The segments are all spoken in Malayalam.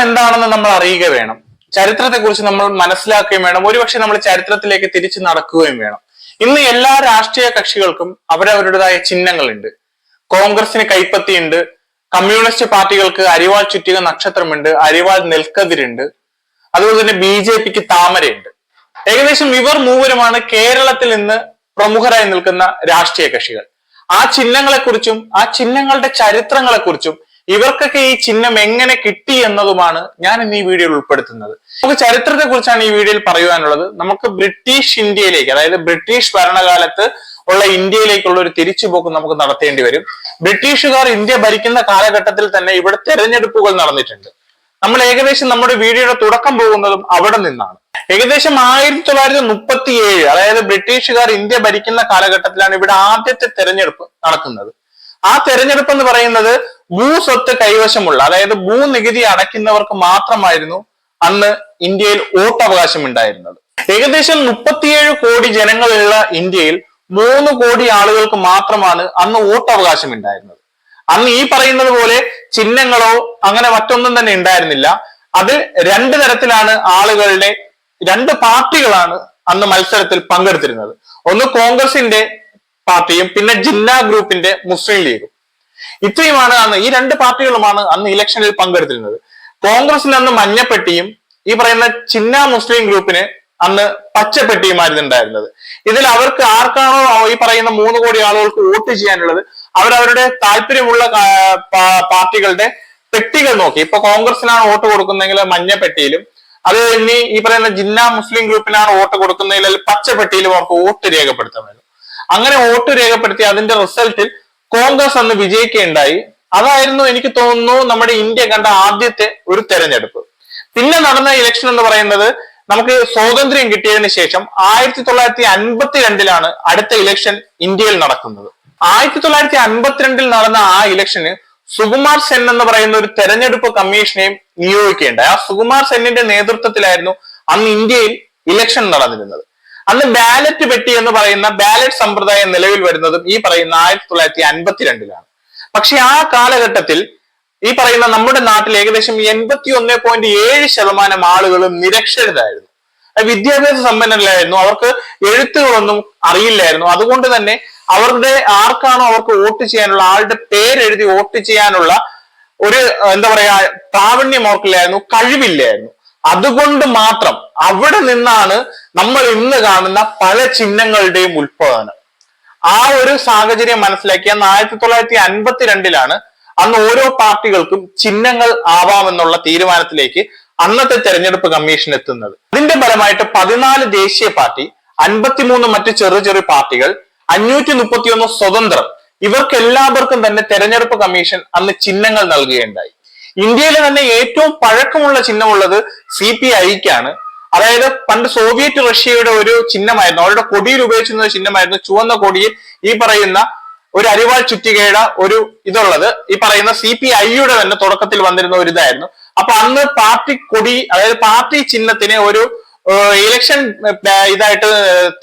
എന്താണെന്ന് നമ്മൾ അറിയുക വേണം. ചരിത്രത്തെക്കുറിച്ച് നമ്മൾ മനസ്സിലാക്കുകയും വേണം. ഒരുപക്ഷെ നമ്മൾ ചരിത്രത്തിലേക്ക് തിരിച്ചു നടക്കുകയും വേണം. ഇന്ന് എല്ലാ രാഷ്ട്രീയ കക്ഷികൾക്കും അവരവരുടേതായ ചിഹ്നങ്ങളുണ്ട്. കോൺഗ്രസിന് കൈപ്പത്തിയുണ്ട്. കമ്മ്യൂണിസ്റ്റ് പാർട്ടികൾക്ക് അരിവാൾ ചുറ്റിക നക്ഷത്രമുണ്ട്. അരിവാൾ നെൽക്കതിരുണ്ട്. അതുപോലെ തന്നെ ബി ജെ പിക്ക് താമരയുണ്ട്. ഏകദേശം ഇവർ മൂവരുമാണ് കേരളത്തിൽ നിന്ന് പ്രമുഖരായി നിൽക്കുന്ന രാഷ്ട്രീയ കക്ഷികൾ. ആ ചിഹ്നങ്ങളെക്കുറിച്ചും ആ ചിഹ്നങ്ങളുടെ ചരിത്രങ്ങളെക്കുറിച്ചും ഇവർക്കൊക്കെ ഈ ചിഹ്നം എങ്ങനെ കിട്ടി എന്നതുമാണ് ഞാൻ ഇന്ന് ഈ വീഡിയോയിൽ ഉൾപ്പെടുത്തുന്നത്. നമുക്ക് ചരിത്രത്തെ കുറിച്ചാണ് ഈ വീഡിയോയിൽ പറയുവാനുള്ളത്. നമുക്ക് ബ്രിട്ടീഷ് ഇന്ത്യയിലേക്ക് അതായത് ബ്രിട്ടീഷ് ഭരണകാലത്ത് ഉള്ള ഇന്ത്യയിലേക്കുള്ള ഒരു തിരിച്ചുപോക്ക് നമുക്ക് നടത്തേണ്ടി വരും. ബ്രിട്ടീഷുകാർ ഇന്ത്യ ഭരിക്കുന്ന കാലഘട്ടത്തിൽ തന്നെ ഇവിടെ തെരഞ്ഞെടുപ്പുകൾ നടന്നിട്ടുണ്ട്. നമ്മൾ ഏകദേശം നമ്മുടെ വീഡിയോയുടെ തുടക്കം പോകുന്നതും അവിടെ നിന്നാണ്. ഏകദേശം ആയിരത്തി തൊള്ളായിരത്തി മുപ്പത്തി ഏഴ് അതായത് ബ്രിട്ടീഷുകാർ ഇന്ത്യ ഭരിക്കുന്ന കാലഘട്ടത്തിലാണ് ഇവിടെ ആദ്യത്തെ തെരഞ്ഞെടുപ്പ് നടക്കുന്നത്. ആ തെരഞ്ഞെടുപ്പ് എന്ന് പറയുന്നത് ഭൂസ്വത്ത് കൈവശമുള്ള അതായത് ഭൂനികുതി അടയ്ക്കുന്നവർക്ക് മാത്രമായിരുന്നു അന്ന് ഇന്ത്യയിൽ വോട്ടവകാശം ഉണ്ടായിരുന്നത്. ഏകദേശം മുപ്പത്തിയേഴ് കോടി ജനങ്ങളുള്ള ഇന്ത്യയിൽ മൂന്ന് കോടി ആളുകൾക്ക് മാത്രമാണ് അന്ന് വോട്ടവകാശം ഉണ്ടായിരുന്നത്. അന്ന് ഈ പറയുന്നത് പോലെ ചിഹ്നങ്ങളോ അങ്ങനെ മറ്റൊന്നും തന്നെ ഉണ്ടായിരുന്നില്ല. അത് രണ്ട് തരത്തിലാണ് ആളുകളുടെ രണ്ട് പാർട്ടികളാണ് അന്ന് മത്സരത്തിൽ പങ്കെടുത്തിരുന്നത്. ഒന്ന് കോൺഗ്രസിന്റെ പാർട്ടിയും പിന്നെ ജില്ലാ ഗ്രൂപ്പിന്റെ മുസ്ലിം ലീഗും. ഇത്രയുമാണ് അന്ന് ഈ രണ്ട് പാർട്ടികളുമാണ് അന്ന് ഇലക്ഷനിൽ പങ്കെടുത്തിരുന്നത്. കോൺഗ്രസിൽ അന്ന് മഞ്ഞപ്പെട്ടിയും ഈ പറയുന്ന ചിന്ന മുസ്ലിം ഗ്രൂപ്പിന് അന്ന് പച്ചപ്പെട്ടിയുമായിരുന്നു ഉണ്ടായിരുന്നത് ഇതിൽ അവർക്ക് ആർക്കാണോ ഈ പറയുന്ന മൂന്ന് കോടി ആളുകൾക്ക് വോട്ട് ചെയ്യാനുള്ളത് അവരവരുടെ താല്പര്യമുള്ള പാർട്ടികളുടെ പെട്ടികൾ നോക്കി. ഇപ്പൊ കോൺഗ്രസിനാണ് വോട്ട് കൊടുക്കുന്നതെങ്കിൽ മഞ്ഞപ്പെട്ടിയിലും അത് ഇനി ഈ പറയുന്ന ജിന്ന മുസ്ലിം ഗ്രൂപ്പിനാണ് വോട്ട് കൊടുക്കുന്നതിൽ പച്ച പെട്ടിയിലും അവർക്ക് വോട്ട് രേഖപ്പെടുത്താമായിരുന്നു അങ്ങനെ വോട്ട് രേഖപ്പെടുത്തി അതിന്റെ റിസൾട്ടിൽ കോൺഗ്രസ് അന്ന് വിജയിക്കുകയുണ്ടായി. അതായിരുന്നു എനിക്ക് തോന്നുന്നു നമ്മുടെ ഇന്ത്യ കണ്ട ആദ്യത്തെ ഒരു തെരഞ്ഞെടുപ്പ്. പിന്നെ നടന്ന ഇലക്ഷൻ എന്ന് പറയുന്നത് നമുക്ക് സ്വാതന്ത്ര്യം കിട്ടിയതിന് ശേഷം ആയിരത്തി തൊള്ളായിരത്തി അൻപത്തിരണ്ടിലാണ് അടുത്ത ഇലക്ഷൻ ഇന്ത്യയിൽ നടക്കുന്നത്. ആയിരത്തി തൊള്ളായിരത്തി അൻപത്തിരണ്ടിൽ നടന്ന ആ ഇലക്ഷന് സുകുമാർ സെൻ എന്ന് പറയുന്ന ഒരു തെരഞ്ഞെടുപ്പ് കമ്മീഷനെയും നിയോഗിക്കേണ്ട ആ സുകുമാർ സെന്നിന്റെ നേതൃത്വത്തിലായിരുന്നു അന്ന് ഇന്ത്യയിൽ ഇലക്ഷൻ നടന്നിരുന്നത്. അന്ന് ബാലറ്റ് പെട്ടി എന്ന് പറയുന്ന ബാലറ്റ് സമ്പ്രദായം നിലവിൽ വരുന്നതും ഈ പറയുന്ന ആയിരത്തി തൊള്ളായിരത്തി അൻപത്തിരണ്ടിലാണ്. പക്ഷെ ആ കാലഘട്ടത്തിൽ ഈ പറയുന്ന നമ്മുടെ നാട്ടിൽ ഏകദേശം എൺപത്തി ഒന്ന് പോയിന്റ് ഏഴ് ശതമാനം ആളുകളും നിരക്ഷരരായിരുന്നു. അത് വിദ്യാഭ്യാസ സമ്പന്നരായിരുന്നു അവർക്ക് എഴുത്തുകളൊന്നും അറിയില്ലായിരുന്നു. അതുകൊണ്ട് തന്നെ അവരുടെ ആർക്കാണോ അവർക്ക് വോട്ട് ചെയ്യാനുള്ള ആളുടെ പേരെഴുതി വോട്ട് ചെയ്യാനുള്ള ഒരു എന്താ പറയാ പ്രാവീണ്യം അവർക്കില്ലായിരുന്നു. കഴിവില്ലായിരുന്നു. അതുകൊണ്ട് മാത്രം അവിടെ നിന്നാണ് നമ്മൾ ഇന്ന് കാണുന്ന പല ചിഹ്നങ്ങളുടെയും ഉത്ഭവനം ആ ഒരു സാഹചര്യം മനസ്സിലാക്കിയ ആയിരത്തി തൊള്ളായിരത്തി അൻപത്തിരണ്ടിലാണ് അന്ന് ഓരോ പാർട്ടികൾക്കും ചിഹ്നങ്ങൾ ആവാമെന്നുള്ള തീരുമാനത്തിലേക്ക് അന്നത്തെ തെരഞ്ഞെടുപ്പ് കമ്മീഷൻ എത്തുന്നത്. അതിന്റെ ഫലമായിട്ട് പതിനാല് ദേശീയ പാർട്ടി അൻപത്തിമൂന്ന് മറ്റ് ചെറു ചെറു പാർട്ടികൾ അഞ്ഞൂറ്റി മുപ്പത്തിയൊന്ന് സ്വതന്ത്രം ഇവർക്ക് എല്ലാവർക്കും തന്നെ തെരഞ്ഞെടുപ്പ് കമ്മീഷൻ അന്ന് ചിഹ്നങ്ങൾ നൽകുകയുണ്ടായി. ഇന്ത്യയിലെ തന്നെ ഏറ്റവും പഴക്കമുള്ള ചിഹ്നമുള്ളത് സി പി ഐക്കാണ്. അതായത് പണ്ട് സോവിയറ്റ് റഷ്യയുടെ ഒരു ചിഹ്നമായിരുന്നു. അവരുടെ കൊടിയിൽ ഉപയോഗിച്ചിരുന്ന ചിഹ്നമായിരുന്നു ചുവന്ന കൊടിയിൽ ഈ പറയുന്ന ഒരു അരിവാൾ ചുറ്റികയുടെ ഒരു ഇതുള്ളത്. ഈ പറയുന്ന സി പി ഐയുടെ തന്നെ തുടക്കത്തിൽ വന്നിരുന്ന ഒരു ഇതായിരുന്നു. അപ്പൊ അന്ന് പാർട്ടി കൊടി അതായത് പാർട്ടി ചിഹ്നത്തിന് ഒരു ഇലക്ഷൻ ഇതായിട്ട്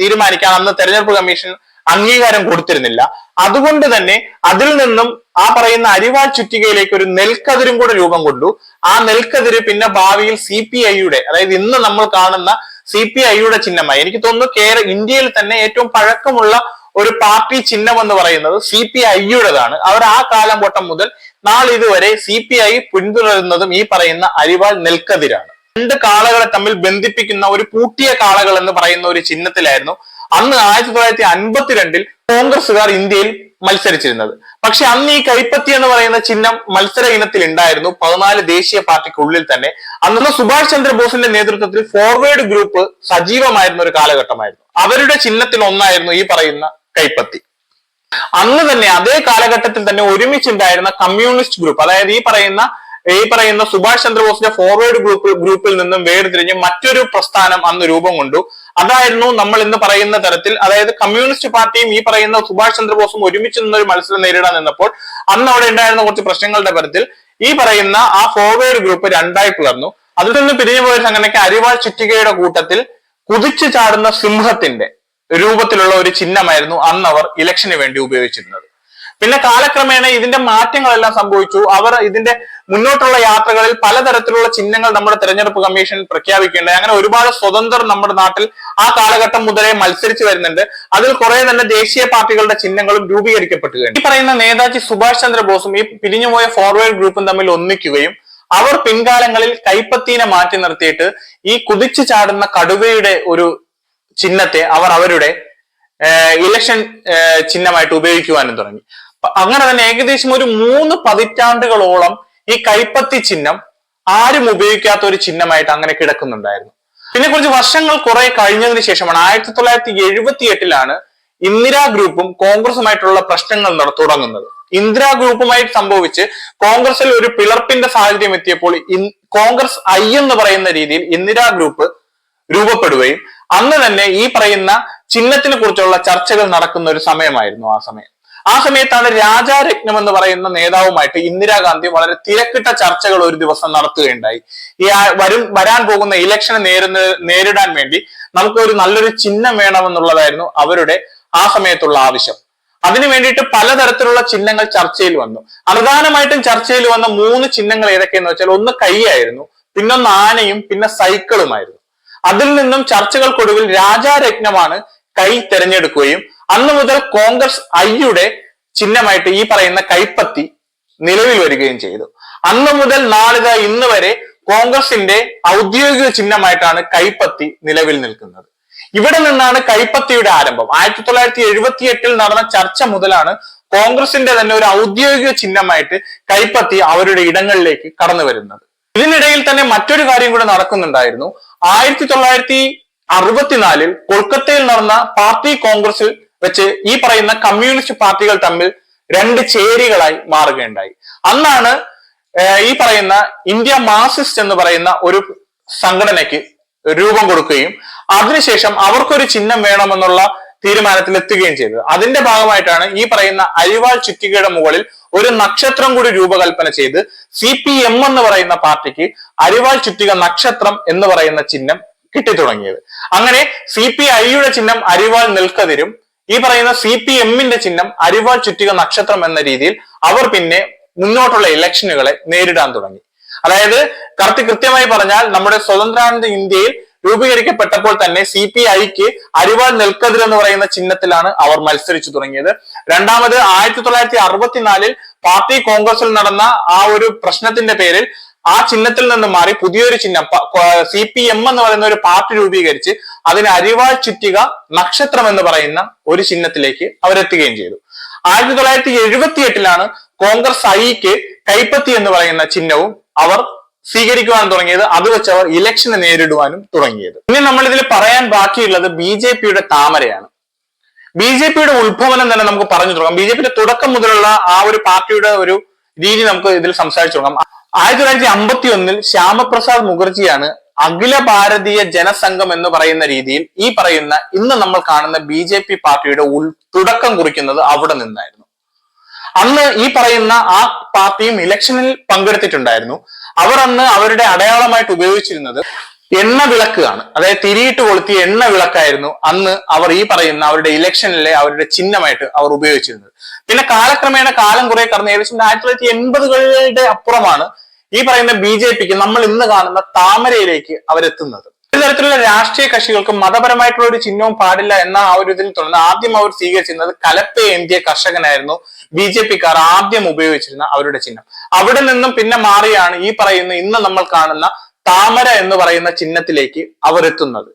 തീരുമാനിക്കാൻ അന്ന് തെരഞ്ഞെടുപ്പ് കമ്മീഷൻ അംഗീകാരം കൊടുത്തിരുന്നില്ല. അതുകൊണ്ട് തന്നെ അതിൽ നിന്നും ആ പറയുന്ന അരിവാൾ ചുറ്റികയിലേക്ക് ഒരു നെൽക്കതിരും കൂടെ രൂപം കൊണ്ടു. ആ നെൽക്കതിര് പിന്നെ ഭാവിയിൽ സി പി ഐയുടെ അതായത് ഇന്ന് നമ്മൾ കാണുന്ന സി പി ഐയുടെ ചിഹ്നമായി. എനിക്ക് തോന്നുന്നു കേരള ഇന്ത്യയിൽ തന്നെ ഏറ്റവും പഴക്കമുള്ള ഒരു പാർട്ടി ചിഹ്നം എന്ന് പറയുന്നത് സി പി ഐയുടേതാണ്. അവർ ആ കാലം ഘട്ടം മുതൽ നാളിതുവരെ സി പി ഐ പിന്തുടരുന്നതും ഈ പറയുന്ന അരിവാൾ നെൽക്കതിരാണ്. രണ്ട് കാളകളെ തമ്മിൽ ബന്ധിപ്പിക്കുന്ന ഒരു പൂട്ടിയ കാളകൾ എന്ന് പറയുന്ന ഒരു ചിഹ്നത്തിലായിരുന്നു. അന്ന് ആയിരത്തി തൊള്ളായിരത്തി അൻപത്തിരണ്ടിൽ കോൺഗ്രസുകാർ ഇന്ത്യയിൽ മത്സരിച്ചിരുന്നത്. പക്ഷെ അന്ന് ഈ കൈപ്പത്തി എന്ന് പറയുന്ന ചിഹ്നം മത്സര ഇനത്തിൽ ഉണ്ടായിരുന്നു. പതിനാല് ദേശീയ പാർട്ടിക്കുള്ളിൽ തന്നെ. അന്ന് സുഭാഷ് ചന്ദ്രബോസിന്റെ നേതൃത്വത്തിൽ ഫോർവേഡ് ഗ്രൂപ്പ് സജീവമായിരുന്ന ഒരു കാലഘട്ടമായിരുന്നു. അവരുടെ ചിഹ്നത്തിൽ ഒന്നായിരുന്നു ഈ പറയുന്ന കൈപ്പത്തി. അന്ന് തന്നെ അതേ കാലഘട്ടത്തിൽ തന്നെ ഒരുമിച്ചുണ്ടായിരുന്ന കമ്മ്യൂണിസ്റ്റ് ഗ്രൂപ്പ് അതായത് ഈ പറയുന്ന ഈ പറയുന്ന സുഭാഷ് ചന്ദ്രബോസിന്റെ ഫോർവേഡ് ഗ്രൂപ്പ് ഗ്രൂപ്പിൽ നിന്നും വേർതിരിഞ്ഞ് മറ്റൊരു പ്രസ്ഥാനം അന്ന് രൂപം കൊണ്ടു. അതായിരുന്നു നമ്മൾ ഇന്ന് പറയുന്ന തരത്തിൽ അതായത് കമ്മ്യൂണിസ്റ്റ് പാർട്ടിയും ഈ പറയുന്ന സുഭാഷ് ചന്ദ്രബോസും ഒരുമിച്ച് നിന്നൊരു മത്സരം നേരിടാൻ നിന്നപ്പോൾ അന്ന് അവിടെ ഉണ്ടായിരുന്ന കുറച്ച് പ്രശ്നങ്ങളുടെ പരത്തിൽ ഈ പറയുന്ന ആ ഫോർവേഡ് ഗ്രൂപ്പ് രണ്ടായി പിളർന്നു. അതിൽ നിന്ന് പിരിഞ്ഞു പോയ സംഘടനയ്ക്ക് അരിവാൾ ചുറ്റികയുടെ കൂട്ടത്തിൽ കുതിച്ചു ചാടുന്ന സിംഹത്തിന്റെ രൂപത്തിലുള്ള ഒരു ചിഹ്നമായിരുന്നു അന്ന് അവർ ഇലക്ഷന് വേണ്ടി ഉപയോഗിച്ചിരുന്നത്. പിന്നെ കാലക്രമേണ ഇതിന്റെ മാറ്റങ്ങളെല്ലാം സംഭവിച്ചു. അവർ ഇതിന്റെ മുന്നോട്ടുള്ള യാത്രകളിൽ പലതരത്തിലുള്ള ചിഹ്നങ്ങൾ നമ്മുടെ തെരഞ്ഞെടുപ്പ് കമ്മീഷൻ പ്രഖ്യാപിക്കുകയുണ്ടായി അങ്ങനെ ഒരുപാട് സ്വതന്ത്രർ നമ്മുടെ നാട്ടിൽ ആ കാലഘട്ടം മുതലേ മത്സരിച്ചു വരുന്നുണ്ട്. അതിൽ കുറെ തന്നെ ദേശീയ പാർട്ടികളുടെ ചിഹ്നങ്ങളും രൂപീകരിക്കപ്പെട്ടുകയാണ് ഈ പറയുന്ന നേതാജി സുഭാഷ് ചന്ദ്രബോസും ഈ പിരിഞ്ഞുപോയ ഫോർവേഡ് ഗ്രൂപ്പും തമ്മിൽ ഒന്നിക്കുകയും അവർ പിൻകാലങ്ങളിൽ കൈപ്പത്തീനെ മാറ്റി നിർത്തിയിട്ട് ഈ കുതിച്ചു ചാടുന്ന കടുവയുടെ ഒരു ചിഹ്നത്തെ അവർ അവരുടെ ഇലക്ഷൻ ചിഹ്നമായിട്ട് ഉപയോഗിക്കുവാനും തുടങ്ങി. അങ്ങനെ തന്നെ ഏകദേശം ഒരു മൂന്ന് പതിറ്റാണ്ടുകളോളം ഈ കൈപ്പത്തി ചിഹ്നം ആരും ഉപയോഗിക്കാത്ത ഒരു ചിഹ്നമായിട്ട് അങ്ങനെ കിടക്കുന്നുണ്ടായിരുന്നു. പിന്നെ കുറച്ച് വർഷങ്ങൾ കുറെ കഴിഞ്ഞതിന് ശേഷമാണ് ആയിരത്തി തൊള്ളായിരത്തി എഴുപത്തി എട്ടിലാണ് ഇന്ദിരാ ഗ്രൂപ്പും കോൺഗ്രസുമായിട്ടുള്ള പ്രശ്നങ്ങൾ തുടങ്ങുന്നത്. ഇന്ദിരാ ഗ്രൂപ്പുമായി സംഭവിച്ച് കോൺഗ്രസിൽ ഒരു പിളർപ്പിന്റെ സാഹചര്യം എത്തിയപ്പോൾ കോൺഗ്രസ് ഐ എന്ന് പറയുന്ന രീതിയിൽ ഇന്ദിരാ ഗ്രൂപ്പ് രൂപപ്പെടുകയും അന്ന് തന്നെ ഈ പറയുന്ന ചിഹ്നത്തിനെ കുറിച്ചുള്ള ചർച്ചകൾ നടക്കുന്ന ഒരു സമയമായിരുന്നു ആ സമയം. ആ സമയത്താണ് രാജാരത്നം എന്ന് പറയുന്ന നേതാവുമായിട്ട് ഇന്ദിരാഗാന്ധി വളരെ തിരക്കിട്ട ചർച്ചകൾ ഒരു ദിവസം നടത്തുകയുണ്ടായി. ഈ വരും വരാൻ പോകുന്ന ഇലക്ഷനെ നേരുന്ന നേരിടാൻ വേണ്ടി നമുക്ക് ഒരു നല്ലൊരു ചിഹ്നം വേണമെന്നുള്ളതായിരുന്നു അവരുടെ ആ സമയത്തുള്ള ആവശ്യം. അതിനു വേണ്ടിയിട്ട് പലതരത്തിലുള്ള ചിഹ്നങ്ങൾ ചർച്ചയിൽ വന്നു. പ്രധാനമായിട്ടും ചർച്ചയിൽ വന്ന മൂന്ന് ചിഹ്നങ്ങൾ ഏതൊക്കെയെന്ന് വെച്ചാൽ ഒന്ന് കൈയായിരുന്നു പിന്നൊന്ന് ആനയും പിന്നെ സൈക്കിളുമായിരുന്നു. അതിൽ നിന്നും ചർച്ചകൾക്കൊടുവിൽ രാജാരത്നമാണ് കൈ തെരഞ്ഞെടുക്കുകയും അന്ന് മുതൽ കോൺഗ്രസ് ഐയുടെ ചിഹ്നമായിട്ട് ഈ പറയുന്ന കൈപ്പത്തി നിലവിൽ വരികയും ചെയ്തു. അന്ന് മുതൽ നാളിത ഇന്ന് വരെ കോൺഗ്രസിന്റെ ഔദ്യോഗിക ചിഹ്നമായിട്ടാണ് കൈപ്പത്തി നിലവിൽ നിൽക്കുന്നത്. ഇവിടെ നിന്നാണ് കൈപ്പത്തിയുടെ ആരംഭം. ആയിരത്തി തൊള്ളായിരത്തി എഴുപത്തി എട്ടിൽ നടന്ന ചർച്ച മുതലാണ് കോൺഗ്രസിന്റെ തന്നെ ഒരു ഔദ്യോഗിക ചിഹ്നമായിട്ട് കൈപ്പത്തി അവരുടെ ഇടങ്ങളിലേക്ക് കടന്നു വരുന്നത്. ഇതിനിടയിൽ തന്നെ മറ്റൊരു കാര്യം കൂടെ നടക്കുന്നുണ്ടായിരുന്നു. ആയിരത്തി തൊള്ളായിരത്തി അറുപത്തിനാലിൽ കൊൽക്കത്തയിൽ നടന്ന പാർട്ടി കോൺഗ്രസിൽ വെച്ച് ഈ പറയുന്ന കമ്മ്യൂണിസ്റ്റ് പാർട്ടികൾ തമ്മിൽ രണ്ട് ചേരികളായി മാറുകയുണ്ടായി. അന്നാണ് ഈ പറയുന്ന ഇന്ത്യ മാർസിസ്റ്റ് എന്ന് പറയുന്ന ഒരു സംഘടനയ്ക്ക് രൂപം കൊടുക്കുകയും അതിനുശേഷം അവർക്കൊരു ചിഹ്നം വേണമെന്നുള്ള തീരുമാനത്തിൽ എത്തുകയും ചെയ്തത്. അതിന്റെ ഭാഗമായിട്ടാണ് ഈ പറയുന്ന അരിവാൾ ചുറ്റികയുടെ മുകളിൽ ഒരു നക്ഷത്രം കൂടി രൂപകൽപ്പന ചെയ്ത് സി പി എം എന്ന് പറയുന്ന പാർട്ടിക്ക് അരിവാൾ ചുറ്റിക നക്ഷത്രം എന്ന് പറയുന്ന ചിഹ്നം കിട്ടിത്തുടങ്ങിയത്. അങ്ങനെ സി പി ഐയുടെ ചിഹ്നം അരിവാൾ നിൽക്കതിരും ഈ പറയുന്ന സി പി എമ്മിന്റെ ചിഹ്നം അരിവാൾ ചുറ്റിക നക്ഷത്രം എന്ന രീതിയിൽ അവർ പിന്നെ മുന്നോട്ടുള്ള ഇലക്ഷനുകളെ നേരിടാൻ തുടങ്ങി. അതായത് കറക്റ്റ് കൃത്യമായി പറഞ്ഞാൽ നമ്മുടെ സ്വതന്ത്രാനന്ദ ഇന്ത്യയിൽ രൂപീകരിക്കപ്പെട്ടപ്പോൾ തന്നെ സി പി ഐക്ക് അരിവാൾ നെൽക്കതിർ എന്ന് പറയുന്ന ചിഹ്നത്തിലാണ് അവർ മത്സരിച്ചു തുടങ്ങിയത്. രണ്ടാമത് ആയിരത്തി തൊള്ളായിരത്തി അറുപത്തിനാലിൽ പാർട്ടി കോൺഗ്രസിൽ നടന്ന ആ ഒരു പ്രശ്നത്തിന്റെ പേരിൽ ആ ചിഹ്നത്തിൽ നിന്ന് മാറി പുതിയൊരു ചിഹ്നം സി പി എം എന്ന് പറയുന്ന ഒരു പാർട്ടി രൂപീകരിച്ച് അതിന് അരിവാൾ ചുറ്റിക നക്ഷത്രം എന്ന് പറയുന്ന ഒരു ചിഹ്നത്തിലേക്ക് അവരെത്തുകയും ചെയ്തു. ആയിരത്തി തൊള്ളായിരത്തി എഴുപത്തി എട്ടിലാണ് കോൺഗ്രസ് ഐക്ക് കൈപ്പത്തി എന്ന് പറയുന്ന ചിഹ്നവും അവർ സ്വീകരിക്കുവാൻ തുടങ്ങിയത്. അത് വെച്ച് അവർ ഇലക്ഷനെ നേരിടുവാനും തുടങ്ങിയത്. ഇനി നമ്മൾ ഇതിൽ പറയാൻ ബാക്കിയുള്ളത് ബി ജെ പിയുടെ താമരയാണ്. ബി ജെ പിയുടെ ഉത്ഭവനം തന്നെ നമുക്ക് പറഞ്ഞു തുടങ്ങാം. ബി ജെ പിയുടെ തുടക്കം മുതലുള്ള ആ ഒരു പാർട്ടിയുടെ ഒരു രീതി നമുക്ക് ഇതിൽ സംസാരിച്ചു തുടങ്ങാം. ആയിരത്തി തൊള്ളായിരത്തി അമ്പത്തി ഒന്നിൽ ശ്യാമപ്രസാദ് മുഖർജിയാണ് അഖില ഭാരതീയ ജനസംഘം എന്ന് പറയുന്ന രീതിയിൽ ഈ പറയുന്ന ഇന്ന് നമ്മൾ കാണുന്ന ബി ജെ പി പാർട്ടിയുടെ ഉൾ തുടക്കം കുറിക്കുന്നത് അവിടെ നിന്നായിരുന്നു. അന്ന് ഈ പറയുന്ന ആ പാർട്ടിയും ഇലക്ഷനിൽ പങ്കെടുത്തിട്ടുണ്ടായിരുന്നു. അവർ അന്ന് അവരുടെ അടയാളമായിട്ട് ഉപയോഗിച്ചിരുന്നത് എണ്ണ വിളക്കാണ്. അതായത് തിരിയിട്ട് കൊളുത്തിയ എണ്ണ വിളക്കായിരുന്നു അന്ന് അവർ ഈ പറയുന്ന അവരുടെ ഇലക്ഷനിലെ അവരുടെ ചിഹ്നമായിട്ട് അവർ ഉപയോഗിച്ചിരുന്നത്. പിന്നെ കാലക്രമേണ കാലം കുറെ കടന്ന് ഏകദേശം ആയിരത്തി തൊള്ളായിരത്തി എൺപതുകളുടെ അപ്പുറമാണ് ഈ പറയുന്ന ബി ജെ പിക്ക് നമ്മൾ ഇന്ന് കാണുന്ന താമരയിലേക്ക് അവരെത്തുന്നത്. ഒരു തരത്തിലുള്ള രാഷ്ട്രീയ കക്ഷികൾക്ക് മതപരമായിട്ടുള്ള ഒരു ചിഹ്നവും പാടില്ല എന്ന ആ ഒരു ഇതിൽ തുടർന്ന് ആദ്യം അവർ സ്വീകരിച്ചിരുന്നത് കലപ്പ എന്തിയ കർഷകനായിരുന്നു. ബി ജെ പിക്കാർ ആദ്യം ഉപയോഗിച്ചിരുന്ന അവരുടെ ചിഹ്നം. അവിടെ നിന്നും പിന്നെ മാറിയാണ് ഈ പറയുന്ന ഇന്ന് നമ്മൾ കാണുന്ന താമര എന്ന് പറയുന്ന ചിഹ്നത്തിലേക്ക് അവർ എത്തുന്നത്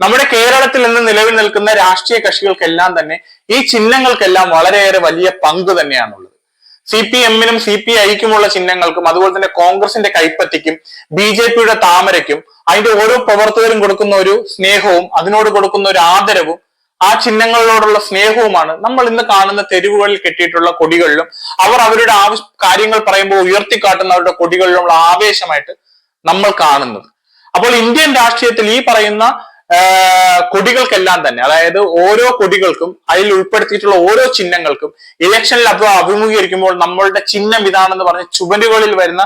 നമ്മുടെ കേരളത്തിൽ നിന്ന് നിലവിൽ നിൽക്കുന്ന രാഷ്ട്രീയ കക്ഷികൾക്കെല്ലാം തന്നെ ഈ ചിഹ്നങ്ങൾക്കെല്ലാം വളരെയേറെ വലിയ പങ്ക് തന്നെയാണുള്ളത്. സി പി എമ്മിനും സി പി ഐക്കുമുള്ള ചിഹ്നങ്ങൾക്കും അതുപോലെ തന്നെ കോൺഗ്രസിന്റെ കൈപ്പറ്റിക്കും ബി ജെ പിയുടെ താമരയ്ക്കും അതിന്റെ ഓരോ പ്രവർത്തകരും കൊടുക്കുന്ന ഒരു സ്നേഹവും അതിനോട് കൊടുക്കുന്ന ഒരു ആദരവും ആ ചിഹ്നങ്ങളോടുള്ള സ്നേഹവുമാണ് നമ്മൾ ഇന്ന് കാണുന്ന തെരുവുകളിൽ കെട്ടിയിട്ടുള്ള കൊടികളിലും അവർ അവരുടെ ആവശ്യ കാര്യങ്ങൾ പറയുമ്പോൾ ഉയർത്തിക്കാട്ടുന്ന അവരുടെ കൊടികളിലുമുള്ള ആവേശമായിട്ട് നമ്മൾ കാണുന്നത്. അപ്പോൾ ഇന്ത്യൻ രാഷ്ട്രീയത്തിൽ ഈ പറയുന്ന കൊടികൾക്കെല്ലാം തന്നെ. അതായത് ഓരോ കൊടികൾക്കും അതിൽ ഉൾപ്പെടുത്തിയിട്ടുള്ള ഓരോ ചിഹ്നങ്ങൾക്കും ഇലക്ഷനിൽ അപ്പോൾ അഭിമുഖീകരിക്കുമ്പോൾ നമ്മളുടെ ചിഹ്നം ഇതാണെന്ന് പറഞ്ഞ് ചുവരുകളിൽ വരുന്ന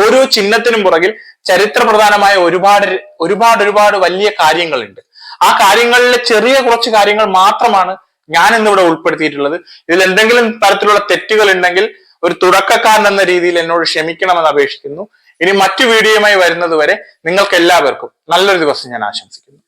ഓരോ ചിഹ്നത്തിനും പുറകിൽ ചരിത്ര പ്രധാനമായ ഒരുപാട് ഒരുപാട് ഒരുപാട് വലിയ കാര്യങ്ങളുണ്ട്. ആ കാര്യങ്ങളിലെ ചെറിയ കുറച്ച് കാര്യങ്ങൾ മാത്രമാണ് ഞാൻ ഇന്നിവിടെ ഉൾപ്പെടുത്തിയിട്ടുള്ളത്. ഇതിൽ എന്തെങ്കിലും തരത്തിലുള്ള തെറ്റുകൾ ഉണ്ടെങ്കിൽ ഒരു തുടക്കക്കാരൻ എന്ന രീതിയിൽ എന്നോട് ക്ഷമിക്കണമെന്ന് അപേക്ഷിക്കുന്നു. ഇനി മറ്റു വീഡിയോയുമായി വരുന്നത് വരെ നിങ്ങൾക്ക് എല്ലാവർക്കും നല്ലൊരു ദിവസം ഞാൻ ആശംസിക്കുന്നു.